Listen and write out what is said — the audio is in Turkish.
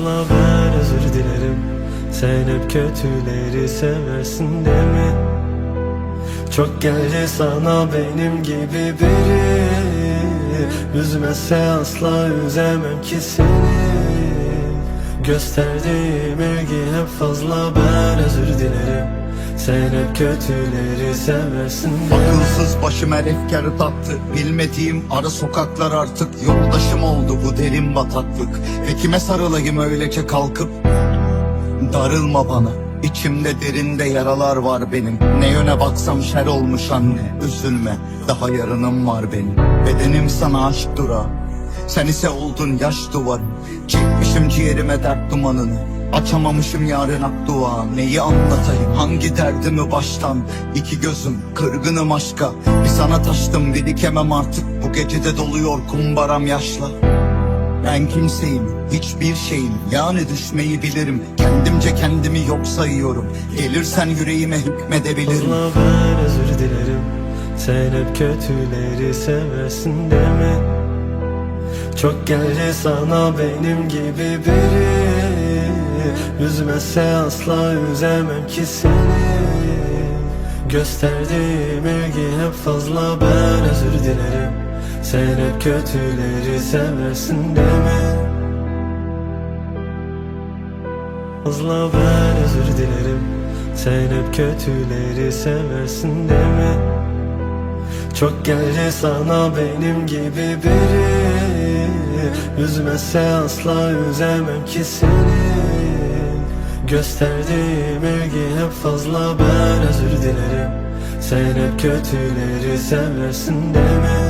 Fazla ben özür dilerim. Sen hep kötüleri seversin değil mi? Çok geldi sana benim gibi biri. Üzmezse asla üzemem ki seni. Gösterdiğim ilgi hep fazla ben özür dilerim Sen hep kötüleri seversin? Akılsız başım her efkarı taktı Bilmediğim ara sokaklar artık. Yoldaşım oldu bu derin bataklık. Ve kime sarılayım öylece kalkıp. Darılma bana. İçimde derinde yaralar var benim. Ne yöne baksam şer olmuş anne. Üzülme. Daha yarınım var benim. Bedenim sana aşk durağı Sen ise oldun yaş duvarı. Çekmişim ciğerime dert dumanını. Açamamışım yarın ak dua. Neyi anlatayım? Hangi derdimi baştan? İki gözüm kırgınım aşka. Bir sana taştım birikemem artık. Bu gecede doluyor kumbaram yaşla. Ben kimseyim, hiçbir şeyim. Yani düşmeyi bilirim. Kendimce kendimi yok sayıyorum. Gelirsen yüreğime hükmedebilirim. Fazla ben özür dilerim. Sen hep kötüleri seversin mi? Çok geldi sana benim gibi biri. Üzmezse asla üzemem ki seni. Gösterdiğim ilgi hep fazla ben özür dilerim. Sen hep kötüleri seversin mi? Fazla ben özür dilerim. Sen hep kötüleri seversin mi? Çok geldi sana benim gibi biri Üzmezse asla üzemem ki seni Gösterdiğim ilgi hep fazla ben özür dilerim Sen hep kötüleri seversin mi?